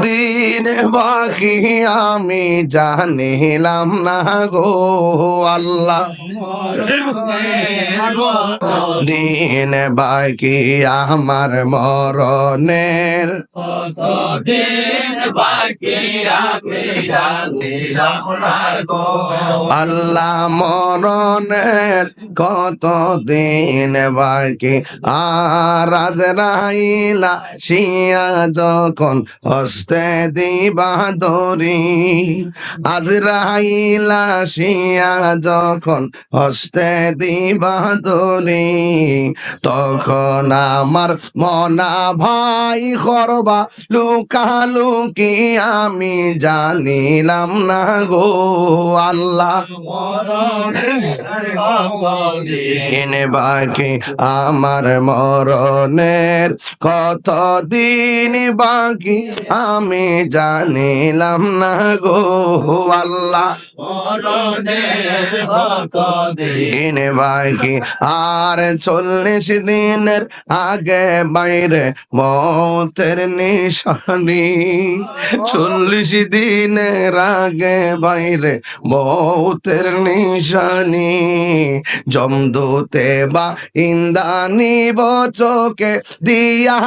দিন বাকি আমি জানিলাম না গো আল্লাহ। দিন বাকি আমার মরণের। দিন বাকি আমি জানিলাম না গো। আল্লাহ মরণের কত দিন বাকি? আর আজ রাইলা শিয়া যখন হস্তে দিবা দরি আজ রাইলা শিয়া যখন হস্তে দিবা দরি তখন আমার মনা ভাই করবা লুকালুকি আমি জানিলাম না গো আল্লাহ। বাকি আমার মরণের কত দিন বাকি আমি জানিলাম না গো আল্লাহ। আর চল্লিশ দিনের আগে বাইরে মতের নিশানি। চল্লিশ দিনের আগে বাইরে মতের নিশানি। জমদূতে বা ইন্দানি বচকে দিয়া